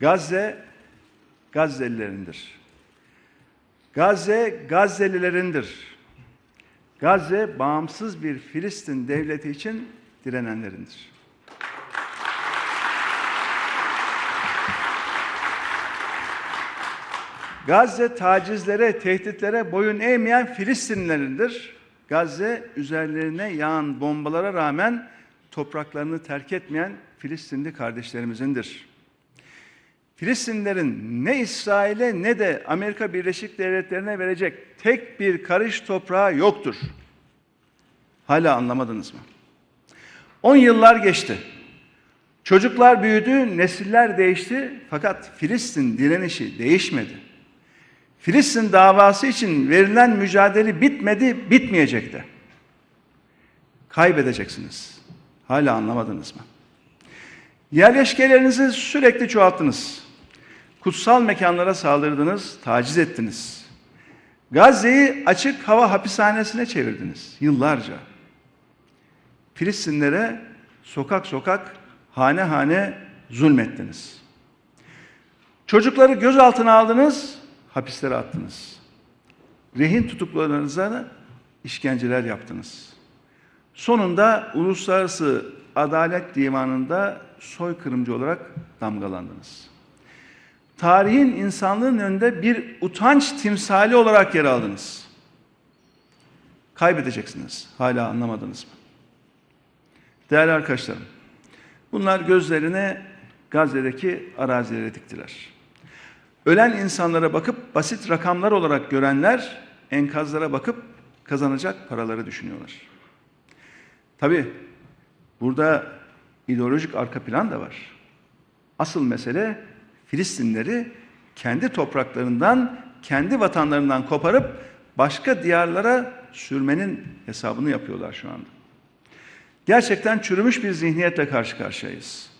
Gazze Gazze'lilerindir. Gazze Gazze'lilerindir. Gazze bağımsız bir Filistin devleti için direnenlerindir. Gazze tacizlere, tehditlere boyun eğmeyen Filistinlilerindir. Gazze üzerlerine yağan bombalara rağmen topraklarını terk etmeyen Filistinli kardeşlerimizindir. Filistinlerin ne İsrail'e ne de Amerika Birleşik Devletleri'ne verecek tek bir karış toprağı yoktur. Hala anlamadınız mı? 10 yıllar geçti. Çocuklar büyüdü, nesiller değişti fakat Filistin direnişi değişmedi. Filistin davası için verilen mücadele bitmedi, bitmeyecek de. Kaybedeceksiniz. Hala anlamadınız mı? Yerleşkelerinizi sürekli çoğalttınız. Kutsal mekanlara saldırdınız, taciz ettiniz. Gazze'yi açık hava hapishanesine çevirdiniz yıllarca. Filistinlere sokak sokak, hane hane zulmettiniz. Çocukları gözaltına aldınız, hapislere attınız. Rehin tutuklularınıza işkenceler yaptınız. Sonunda Uluslararası Adalet Divanı'nda soykırımcı olarak damgalandınız. Tarihin insanlığın önünde bir utanç timsali olarak yer aldınız. Kaybedeceksiniz. Hala anlamadınız mı? Değerli arkadaşlarım, bunlar gözlerine Gazze'deki arazilere diktiler. Ölen insanlara bakıp basit rakamlar olarak görenler enkazlara bakıp kazanacak paraları düşünüyorlar. Tabi burada ideolojik arka plan da var. Asıl mesele Filistinleri kendi topraklarından, kendi vatanlarından koparıp başka diyarlara sürmenin hesabını yapıyorlar şu anda. Gerçekten çürümüş bir zihniyetle karşı karşıyayız.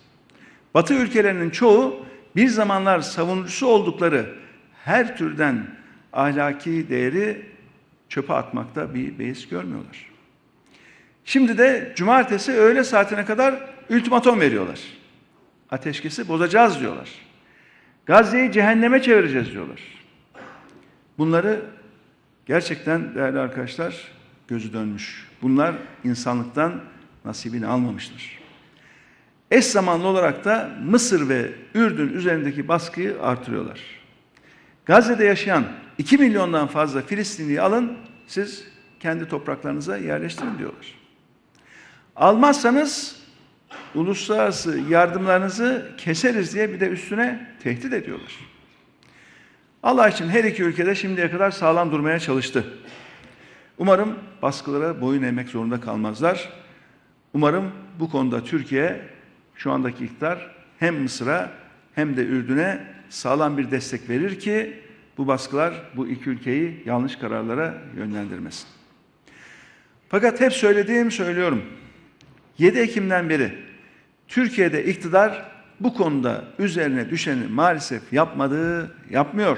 Batı ülkelerinin çoğu bir zamanlar savunucusu oldukları her türden ahlaki değeri çöpe atmakta bir beis görmüyorlar. Şimdi de cumartesi öğle saatine kadar ultimatom veriyorlar. Ateşkesi bozacağız diyorlar. Gazze'yi cehenneme çevireceğiz diyorlar. Bunları gerçekten değerli arkadaşlar gözü dönmüş. Bunlar insanlıktan nasibini almamıştır. Eş zamanlı olarak da Mısır ve Ürdün üzerindeki baskıyı artırıyorlar. Gazze'de yaşayan 2 milyondan fazla Filistinliyi alın, siz kendi topraklarınıza yerleştirin diyorlar. Almazsanız uluslararası yardımlarınızı keseriz diye bir de üstüne tehdit ediyorlar. Allah için her iki ülkede şimdiye kadar sağlam durmaya çalıştı. Umarım baskılara boyun eğmek zorunda kalmazlar. Umarım bu konuda Türkiye şu andaki iktidar hem Mısır'a hem de Ürdün'e sağlam bir destek verir ki bu baskılar bu iki ülkeyi yanlış kararlara yönlendirmesin. Fakat hep söylediğim söylüyorum. 7 Ekim'den beri Türkiye'de iktidar bu konuda üzerine düşeni maalesef yapmadığı yapmıyor.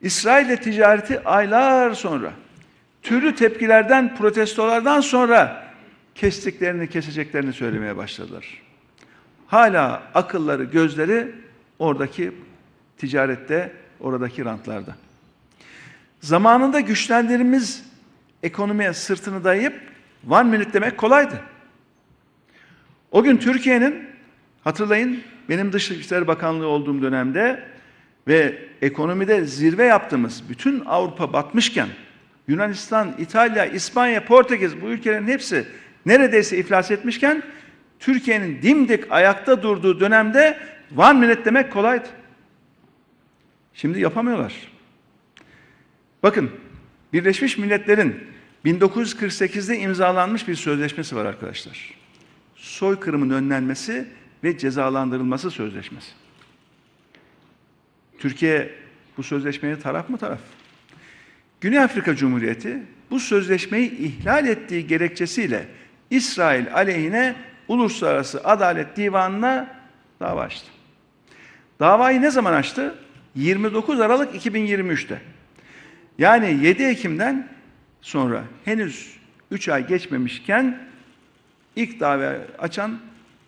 İsrail'le ticareti aylar sonra türlü tepkilerden, protestolardan sonra kestiklerini, keseceklerini söylemeye başladılar. Hala akılları, gözleri oradaki ticarette, oradaki rantlarda. Zamanında güçlendirimiz ekonomiye sırtını dayayıp one minute demek kolaydı. O gün Türkiye'nin hatırlayın benim Dışişleri Bakanlığı olduğum dönemde ve ekonomide zirve yaptığımız bütün Avrupa batmışken Yunanistan, İtalya, İspanya, Portekiz bu ülkelerin hepsi neredeyse iflas etmişken Türkiye'nin dimdik ayakta durduğu dönemde one minute demek kolaydı. Şimdi yapamıyorlar. Bakın Birleşmiş Milletler'in 1948'de imzalanmış bir sözleşmesi var arkadaşlar. Soykırımın önlenmesi ve cezalandırılması sözleşmesi. Türkiye bu sözleşmeye taraf mı taraf? Güney Afrika Cumhuriyeti bu sözleşmeyi ihlal ettiği gerekçesiyle İsrail aleyhine Uluslararası Adalet Divanı'na dava açtı. Davayı ne zaman açtı? 29 Aralık 2023'te. Yani 7 Ekim'den sonra henüz 3 ay geçmemişken ilk dava açan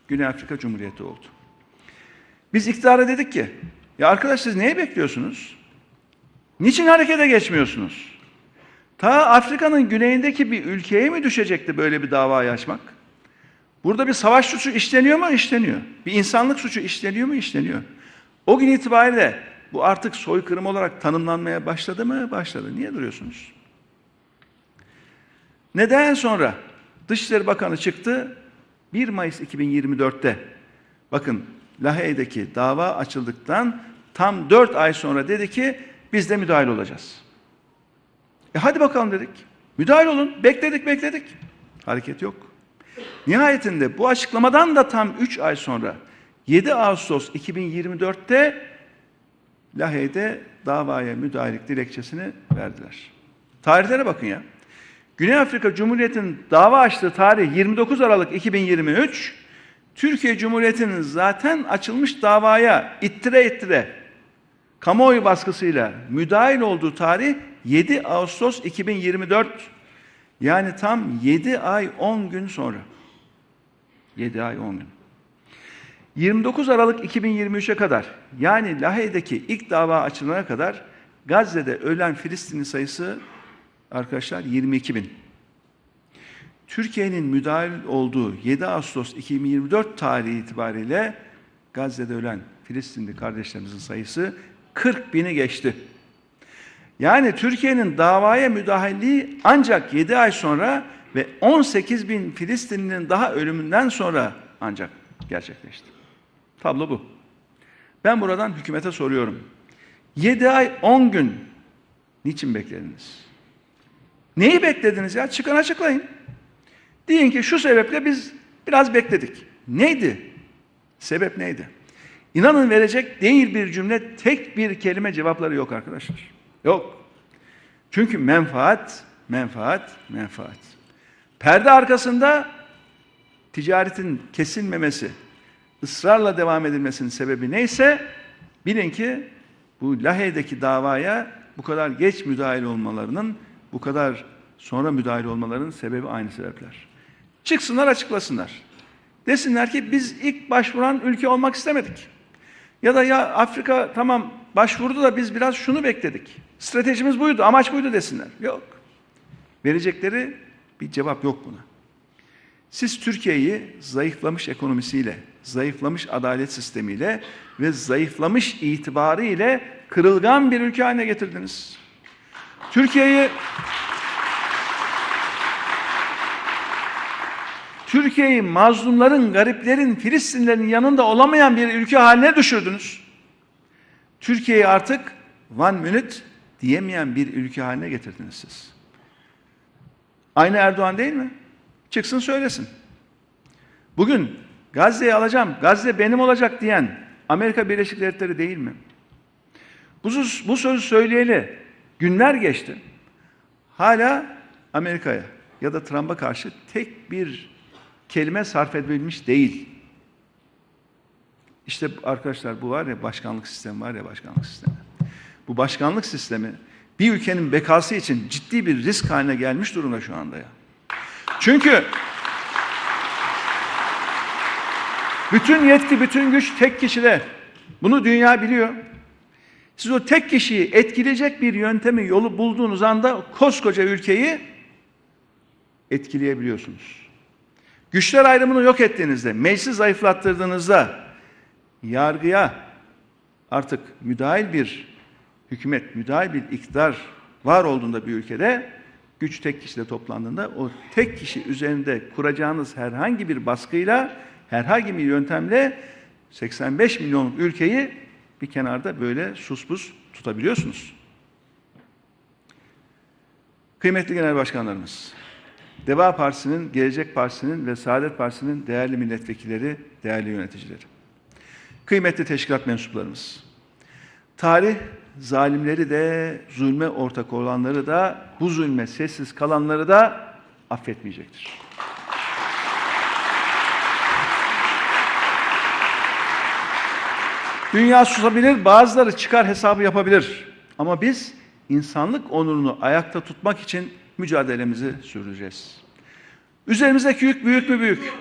Güney Afrika Cumhuriyeti oldu. Biz iktidara dedik ki, ya arkadaş siz neyi bekliyorsunuz? Niçin harekete geçmiyorsunuz? Ta Afrika'nın güneyindeki bir ülkeye mi düşecekti böyle bir davayı açmak? Burada bir savaş suçu işleniyor mu? İşleniyor. Bir insanlık suçu işleniyor mu? İşleniyor. O gün itibariyle bu artık soykırım olarak tanımlanmaya başladı mı? Başladı. Niye duruyorsunuz? Neden sonra Dışişleri Bakanı çıktı 1 Mayıs 2024'te bakın Lahey'deki dava açıldıktan tam 4 ay sonra dedi ki biz de müdahil olacağız. E hadi bakalım dedik. Müdahil olun. Bekledik bekledik. Hareket yok. Nihayetinde bu açıklamadan da tam 3 ay sonra 7 Ağustos 2024'te Lahey'de davaya müdahalelik dilekçesini verdiler. Tarihlere bakın ya. Güney Afrika Cumhuriyeti'nin dava açtığı tarih 29 Aralık 2023. Türkiye Cumhuriyeti'nin zaten açılmış davaya ittire ittire kamuoyu baskısıyla müdahil olduğu tarih 7 Ağustos 2024. Yani tam 7 ay 10 gün sonra. 7 ay 10 gün. 29 Aralık 2023'e kadar yani Lahey'deki ilk dava açılana kadar Gazze'de ölen Filistinli sayısı arkadaşlar 22 bin. Türkiye'nin müdahil olduğu 7 Ağustos 2024 tarihi itibariyle Gazze'de ölen Filistinli kardeşlerimizin sayısı 40 bini geçti. Yani Türkiye'nin davaya müdahilliği ancak 7 ay sonra ve 18 bin Filistinlinin daha ölümünden sonra ancak gerçekleşti. Tablo bu. Ben buradan hükümete soruyorum. 7 ay 10 gün niçin beklediniz? Neyi beklediniz ya? Çıkın açıklayın. Deyin ki şu sebeple biz biraz bekledik. Neydi? Sebep neydi? İnanın verecek değil bir cümle, tek bir kelime cevapları yok arkadaşlar. Yok. Çünkü menfaat, menfaat, menfaat. Perde arkasında ticaretin kesilmemesi, ısrarla devam edilmesinin sebebi neyse bilin ki bu Lahey'deki davaya bu kadar geç müdahil olmalarının, bu kadar sonra müdahil olmalarının sebebi aynı sebepler. Çıksınlar açıklasınlar. Desinler ki biz ilk başvuran ülke olmak istemedik. Ya da ya Afrika tamam başvurdu da biz biraz şunu bekledik. Stratejimiz buydu, amaç buydu desinler. Yok. Verecekleri bir cevap yok buna. Siz Türkiye'yi zayıflamış ekonomisiyle, zayıflamış adalet sistemiyle ve zayıflamış itibarı ile kırılgan bir ülke haline getirdiniz. Türkiye'yi Türkiye'yi mazlumların, gariplerin, Filistinlerin yanında olamayan bir ülke haline düşürdünüz. Türkiye'yi artık one minute diyemeyen bir ülke haline getirdiniz siz. Aynı Erdoğan değil mi? Çıksın söylesin. Bugün Gazze'yi alacağım, Gazze benim olacak diyen Amerika Birleşik Devletleri değil mi? Bu, bu sözü söyleyeli günler geçti. Hala Amerika'ya ya da Trump'a karşı tek bir kelime sarf edilmiş değil. İşte arkadaşlar bu var ya başkanlık sistemi var ya başkanlık sistemi. Bu başkanlık sistemi bir ülkenin bekası için ciddi bir risk haline gelmiş durumda şu anda ya. Çünkü bütün yetki, bütün güç tek kişide. Bunu dünya biliyor. Siz o tek kişiyi etkileyecek bir yöntemi, yolu bulduğunuz anda koskoca ülkeyi etkileyebiliyorsunuz. Güçler ayrımını yok ettiğinizde, meclisi zayıflattırdığınızda, yargıya artık müdahil bir hükümet, müdahil bir iktidar var olduğunda bir ülkede, güç tek kişide toplandığında o tek kişi üzerinde kuracağınız herhangi bir baskıyla, herhangi bir yöntemle 85 milyonluk ülkeyi bir kenarda böyle suspus tutabiliyorsunuz. Kıymetli genel başkanlarımız, Deva Partisi'nin, Gelecek Partisi'nin ve Saadet Partisi'nin değerli milletvekilleri, değerli yöneticileri. Kıymetli teşkilat mensuplarımız. Tarih zalimleri de, zulme ortak olanları da, bu zulme sessiz kalanları da affetmeyecektir. Dünya susabilir, bazıları çıkar hesabı yapabilir. Ama biz insanlık onurunu ayakta tutmak için mücadelemizi sürdüreceğiz. Üzerimizdeki yük büyük mü büyük?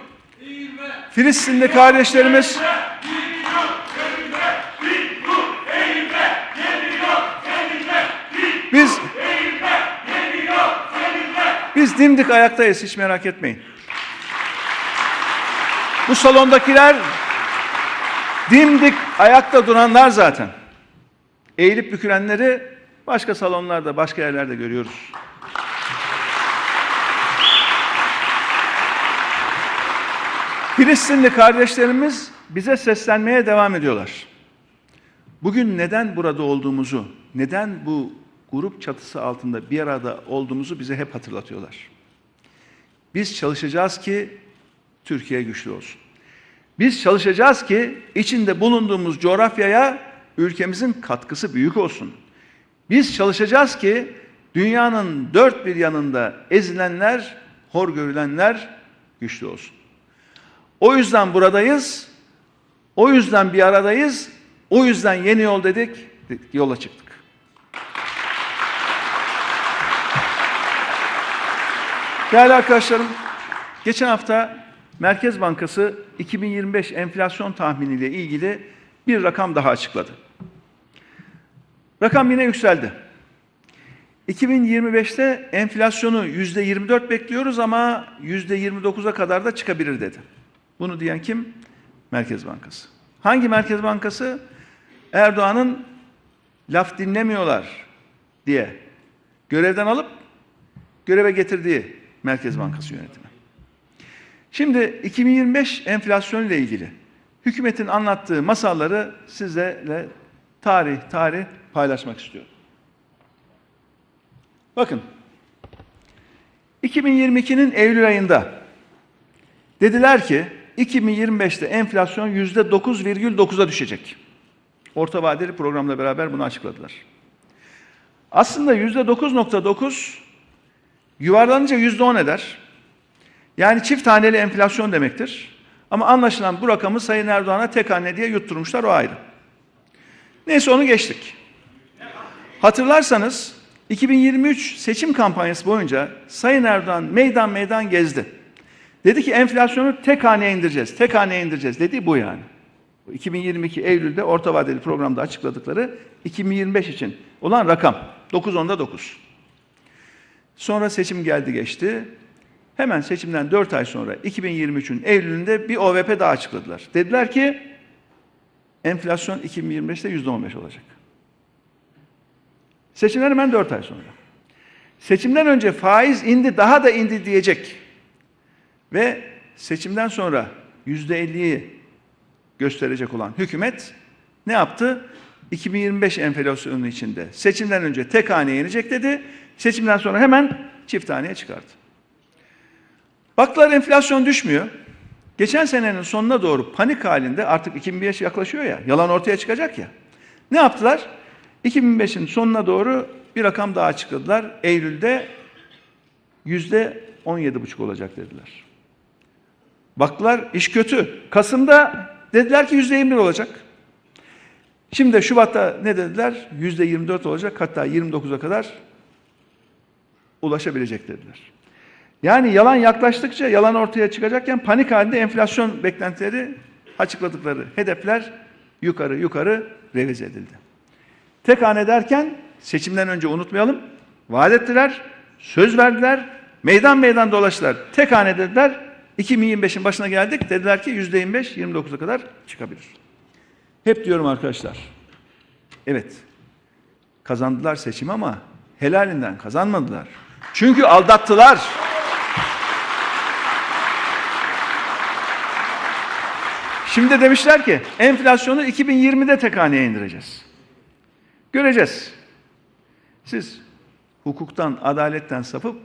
Filistinli kardeşlerimiz Biz biz dimdik ayaktayız hiç merak etmeyin. Bu salondakiler dimdik ayakta duranlar zaten. Eğilip bükülenleri başka salonlarda, başka yerlerde görüyoruz. Filistinli kardeşlerimiz bize seslenmeye devam ediyorlar. Bugün neden burada olduğumuzu, neden bu grup çatısı altında bir arada olduğumuzu bize hep hatırlatıyorlar. Biz çalışacağız ki Türkiye güçlü olsun. Biz çalışacağız ki içinde bulunduğumuz coğrafyaya ülkemizin katkısı büyük olsun. Biz çalışacağız ki dünyanın dört bir yanında ezilenler, hor görülenler güçlü olsun. O yüzden buradayız. O yüzden bir aradayız. O yüzden yeni yol dedik, yola çıktık. Değerli arkadaşlarım, geçen hafta Merkez Bankası 2025 enflasyon tahminiyle ilgili bir rakam daha açıkladı. Rakam yine yükseldi. 2025'te enflasyonu %24 bekliyoruz ama %29'a kadar da çıkabilir dedi. Bunu diyen kim? Merkez Bankası. Hangi Merkez Bankası? Erdoğan'ın laf dinlemiyorlar diye görevden alıp göreve getirdiği Merkez Bankası yönetimi. Şimdi 2025 enflasyon ile ilgili hükümetin anlattığı masalları sizlerle tarih tarih paylaşmak istiyorum. Bakın 2022'nin Eylül ayında dediler ki 2025'te enflasyon %9,9'a düşecek. Orta vadeli programla beraber bunu açıkladılar. Aslında %9.9 yuvarlanınca %10 eder. Yani çift haneli enflasyon demektir. Ama anlaşılan bu rakamı Sayın Erdoğan'a tek hane diye yutturmuşlar o ayrı. Neyse onu geçtik. Hatırlarsanız 2023 seçim kampanyası boyunca Sayın Erdoğan meydan meydan gezdi. Dedi ki enflasyonu tek haneye indireceğiz, tek haneye indireceğiz dedi bu yani. 2022 Eylül'de orta vadeli programda açıkladıkları 2025 için olan rakam 9.10'da 9. Sonra seçim geldi geçti. Hemen seçimden 4 ay sonra 2023'ün Eylül'ünde bir OVP daha açıkladılar. Dediler ki enflasyon 2025'te %15 olacak. Seçimden hemen 4 ay sonra. Seçimden önce faiz indi daha da indi diyecek. Ve seçimden sonra %50'yi gösterecek olan hükümet ne yaptı? 2025 enflasyonu içinde seçimden önce tek haneye inecek dedi. Seçimden sonra hemen çift haneye çıkardı. Baktılar enflasyon düşmüyor. Geçen senenin sonuna doğru panik halinde artık 2005 yaklaşıyor ya, yalan ortaya çıkacak ya. Ne yaptılar? 2005'in sonuna doğru bir rakam daha açıkladılar. Eylül'de yüzde 17,5 olacak dediler. Baktılar iş kötü. Kasım'da dediler ki yüzde 21 olacak. Şimdi Şubat'ta ne dediler? Yüzde 24 olacak hatta 29'a kadar ulaşabilecek dediler. Yani yalan yaklaştıkça yalan ortaya çıkacakken panik halinde enflasyon beklentileri açıkladıkları hedefler yukarı yukarı revize edildi. Tek hane derken seçimden önce unutmayalım. Vaat ettiler, söz verdiler, meydan meydan dolaştılar. Tek hane dediler. 2025'in başına geldik. Dediler ki %25 29'a kadar çıkabilir. Hep diyorum arkadaşlar. Evet. Kazandılar seçim ama helalinden kazanmadılar. Çünkü aldattılar. Şimdi demişler ki enflasyonu 2020'de tek haneye indireceğiz. Göreceğiz. Siz hukuktan, adaletten sapıp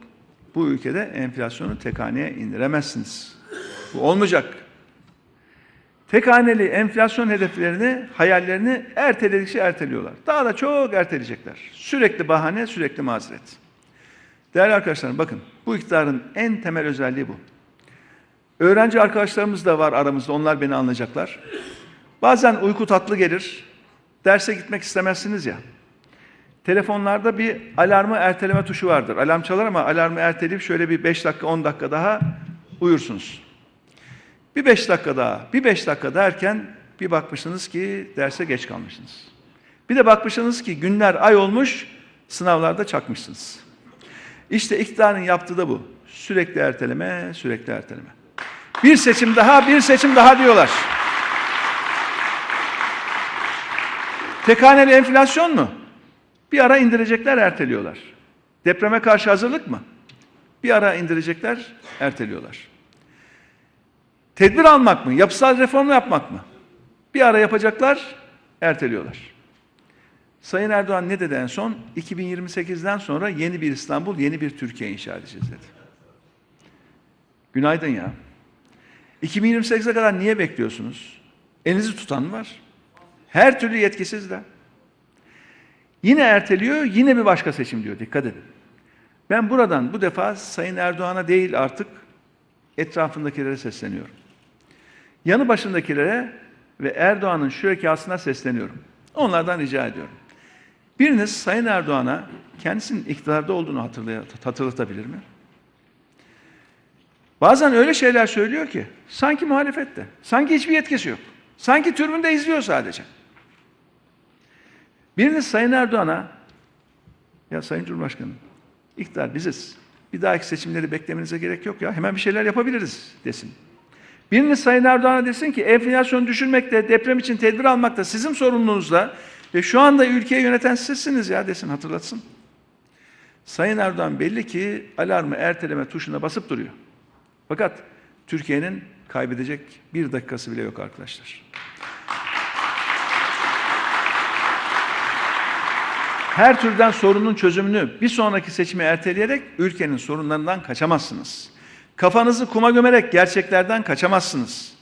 bu ülkede enflasyonu tek haneye indiremezsiniz. Bu olmayacak. Tek haneli enflasyon hedeflerini, hayallerini erteledikçe erteliyorlar. Daha da çok erteleyecekler. Sürekli bahane, sürekli mazeret. Değerli arkadaşlarım bakın bu iktidarın en temel özelliği bu. Öğrenci arkadaşlarımız da var aramızda. Onlar beni anlayacaklar. Bazen uyku tatlı gelir. Derse gitmek istemezsiniz ya. Telefonlarda bir alarmı erteleme tuşu vardır. Alarm çalar ama alarmı erteleyip şöyle bir 5 dakika 10 dakika daha uyursunuz. Bir 5 dakika daha, bir 5 dakika derken bir bakmışsınız ki derse geç kalmışsınız. Bir de bakmışsınız ki günler ay olmuş sınavlarda çakmışsınız. İşte iktidarın yaptığı da bu. Sürekli erteleme, sürekli erteleme. Bir seçim daha, bir seçim daha diyorlar. Tek haneli enflasyon mu? Bir ara indirecekler, erteliyorlar. Depreme karşı hazırlık mı? Bir ara indirecekler, erteliyorlar. Tedbir almak mı? Yapısal reform yapmak mı? Bir ara yapacaklar, erteliyorlar. Sayın Erdoğan ne dedi en son? 2028'den sonra yeni bir İstanbul, yeni bir Türkiye inşa edeceğiz dedi. Günaydın ya. 2028'e kadar niye bekliyorsunuz? Elinizi tutan var. Her türlü yetkisiz de. Yine erteliyor, yine bir başka seçim diyor. Dikkat edin. Ben buradan bu defa Sayın Erdoğan'a değil artık etrafındakilere sesleniyorum. Yanı başındakilere ve Erdoğan'ın şürekasına sesleniyorum. Onlardan rica ediyorum. Biriniz Sayın Erdoğan'a kendisinin iktidarda olduğunu hatırlatabilir mi? Bazen öyle şeyler söylüyor ki sanki muhalefette, sanki hiçbir yetkisi yok. Sanki türbünde izliyor sadece. Biriniz Sayın Erdoğan'a ya Sayın Cumhurbaşkanım iktidar biziz. Bir dahaki seçimleri beklemenize gerek yok ya. Hemen bir şeyler yapabiliriz desin. Biriniz Sayın Erdoğan'a desin ki enflasyonu düşürmekte, deprem için tedbir almakta sizin sorumluluğunuzda ve şu anda ülkeyi yöneten sizsiniz ya desin hatırlatsın. Sayın Erdoğan belli ki alarmı erteleme tuşuna basıp duruyor. Fakat Türkiye'nin kaybedecek bir dakikası bile yok arkadaşlar. Her türden sorunun çözümünü bir sonraki seçime erteleyerek ülkenin sorunlarından kaçamazsınız. Kafanızı kuma gömerek gerçeklerden kaçamazsınız.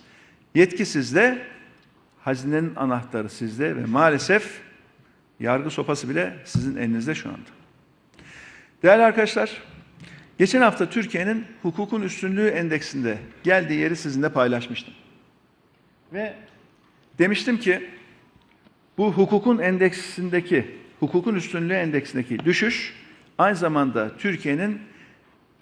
Yetki sizde, hazinenin anahtarı sizde ve maalesef yargı sopası bile sizin elinizde şu anda. Değerli arkadaşlar, geçen hafta Türkiye'nin hukukun üstünlüğü endeksinde geldiği yeri sizinle paylaşmıştım. Ve demiştim ki bu hukukun endeksindeki, hukukun üstünlüğü endeksindeki düşüş aynı zamanda Türkiye'nin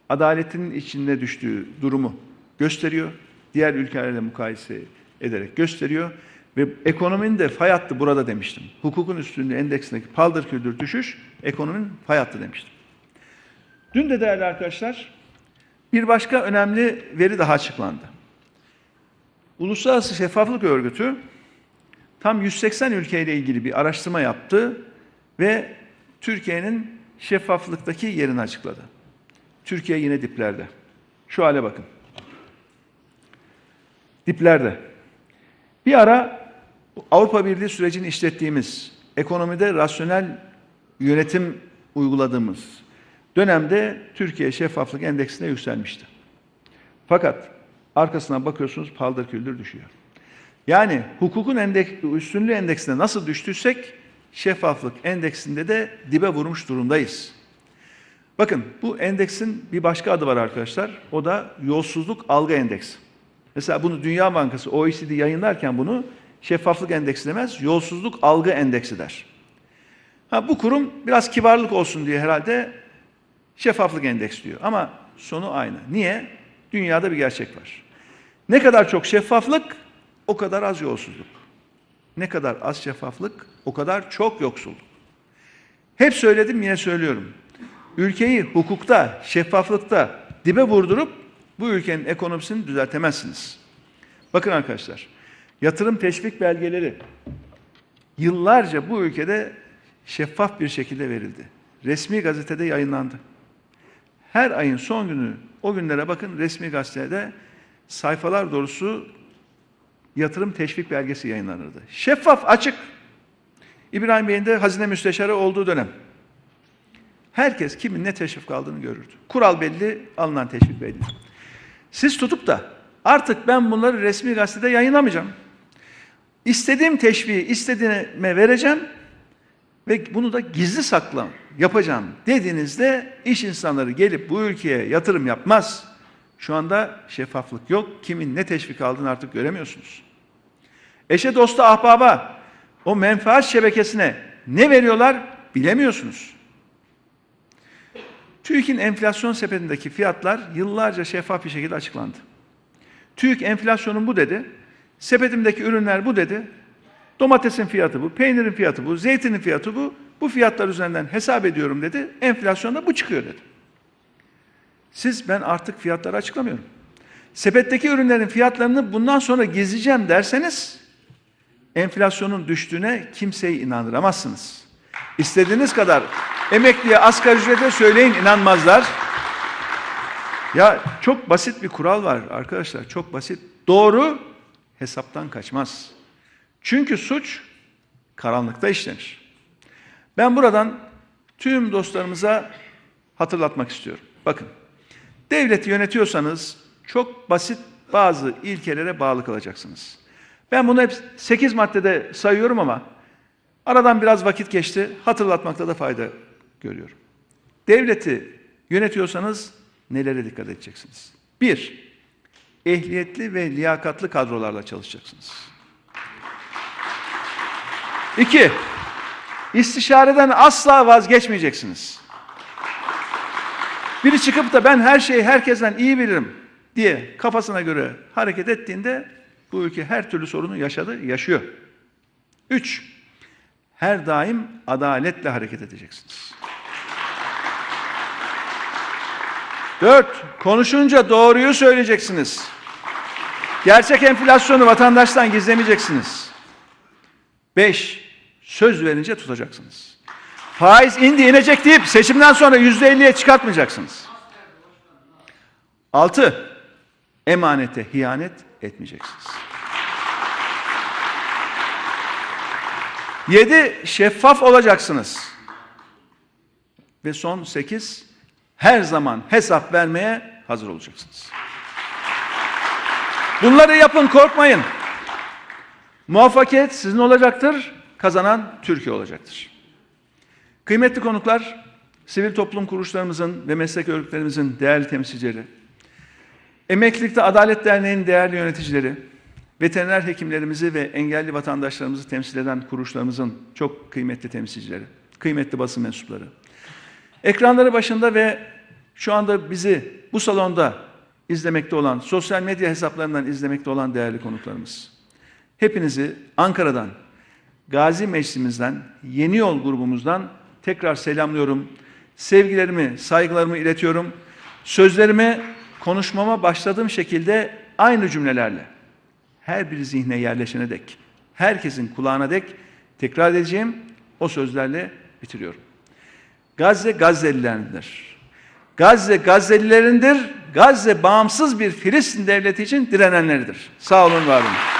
adaletin içinde düştüğü durumu gösteriyor. Diğer ülkelerle mukayese ederek gösteriyor. Ve ekonominin de fay hattı burada demiştim. Hukukun üstünlüğü endeksindeki paldır küldür düşüş ekonominin fay hattı demiştim. Dün de değerli arkadaşlar bir başka önemli veri daha açıklandı. Uluslararası Şeffaflık Örgütü tam 180 ülkeyle ilgili bir araştırma yaptı ve Türkiye'nin şeffaflıktaki yerini açıkladı. Türkiye yine diplerde. Şu hale bakın. Diplerde. Bir ara Avrupa Birliği sürecini işlettiğimiz, ekonomide rasyonel yönetim uyguladığımız dönemde Türkiye şeffaflık endeksine yükselmişti. Fakat arkasına bakıyorsunuz paldır küldür düşüyor. Yani hukukun endek, üstünlüğü endeksine nasıl düştüysek şeffaflık endeksinde de dibe vurmuş durumdayız. Bakın bu endeksin bir başka adı var arkadaşlar. O da yolsuzluk algı endeksi. Mesela bunu Dünya Bankası OECD yayınlarken bunu şeffaflık endeksi demez, yolsuzluk algı endeksi der. Ha, bu kurum biraz kibarlık olsun diye herhalde şeffaflık endeksi diyor. Ama sonu aynı. Niye? Dünyada bir gerçek var. Ne kadar çok şeffaflık, o kadar az yolsuzluk. Ne kadar az şeffaflık, o kadar çok yoksulluk. Hep söyledim yine söylüyorum. Ülkeyi hukukta, şeffaflıkta dibe vurdurup bu ülkenin ekonomisini düzeltemezsiniz. Bakın arkadaşlar, yatırım teşvik belgeleri yıllarca bu ülkede şeffaf bir şekilde verildi. Resmi gazetede yayınlandı. Her ayın son günü o günlere bakın resmi gazetede sayfalar dolusu yatırım teşvik belgesi yayınlanırdı. Şeffaf, açık. İbrahim Bey'in de hazine müsteşarı olduğu dönem. Herkes kimin ne teşvik aldığını görürdü. Kural belli, alınan teşvik belli. Siz tutup da artık ben bunları resmi gazetede yayınlamayacağım. İstediğim teşviği istediğime vereceğim ve bunu da gizli saklam yapacağım dediğinizde iş insanları gelip bu ülkeye yatırım yapmaz. Şu anda şeffaflık yok. Kimin ne teşvik aldığını artık göremiyorsunuz. Eşe, dosta, ahbaba o menfaat şebekesine ne veriyorlar bilemiyorsunuz. TÜİK'in enflasyon sepetindeki fiyatlar yıllarca şeffaf bir şekilde açıklandı. TÜİK enflasyonun bu dedi, sepetimdeki ürünler bu dedi, domatesin fiyatı bu, peynirin fiyatı bu, zeytinin fiyatı bu, bu fiyatlar üzerinden hesap ediyorum dedi, enflasyonda bu çıkıyor dedi. Siz ben artık fiyatları açıklamıyorum. Sepetteki ürünlerin fiyatlarını bundan sonra gezeceğim derseniz enflasyonun düştüğüne kimseyi inandıramazsınız. İstediğiniz kadar emekliye asgari ücrete söyleyin inanmazlar. Ya çok basit bir kural var arkadaşlar. Çok basit. Doğru hesaptan kaçmaz. Çünkü suç karanlıkta işlenir. Ben buradan tüm dostlarımıza hatırlatmak istiyorum. Bakın, devleti yönetiyorsanız çok basit bazı ilkelere bağlı kalacaksınız. Ben bunu hep 8 maddede sayıyorum ama aradan biraz vakit geçti. Hatırlatmakta da fayda görüyorum. Devleti yönetiyorsanız nelere dikkat edeceksiniz? Bir, ehliyetli ve liyakatlı kadrolarla çalışacaksınız. İki, istişareden asla vazgeçmeyeceksiniz. Biri çıkıp da ben her şeyi herkesten iyi bilirim diye kafasına göre hareket ettiğinde bu ülke her türlü sorunu yaşadı, yaşıyor. Üç, her daim adaletle hareket edeceksiniz. Dört, konuşunca doğruyu söyleyeceksiniz. Gerçek enflasyonu vatandaştan gizlemeyeceksiniz. Beş, söz verince tutacaksınız. Faiz indi inecek deyip seçimden sonra yüzde elliye çıkartmayacaksınız. Altı, emanete hiyanet etmeyeceksiniz. Yedi, şeffaf olacaksınız. Ve son sekiz, her zaman hesap vermeye hazır olacaksınız. Bunları yapın korkmayın. Muvaffakiyet sizin olacaktır, kazanan Türkiye olacaktır. Kıymetli konuklar, sivil toplum kuruluşlarımızın ve meslek örgütlerimizin değerli temsilcileri, Emeklilikte Adalet Derneği'nin değerli yöneticileri, veteriner hekimlerimizi ve engelli vatandaşlarımızı temsil eden kuruluşlarımızın çok kıymetli temsilcileri, kıymetli basın mensupları, ekranları başında ve şu anda bizi bu salonda izlemekte olan, sosyal medya hesaplarından izlemekte olan değerli konuklarımız. Hepinizi Ankara'dan, Gazi Meclisimizden, Yeni Yol grubumuzdan tekrar selamlıyorum. Sevgilerimi, saygılarımı iletiyorum. Sözlerimi konuşmama başladığım şekilde aynı cümlelerle her bir zihne yerleşene dek, herkesin kulağına dek tekrar edeceğim o sözlerle bitiriyorum. Gazze Gazze'lilerindir. Gazze Gazze'lilerindir. Gazze bağımsız bir Filistin devleti için direnenleridir. Sağ olun, var olun.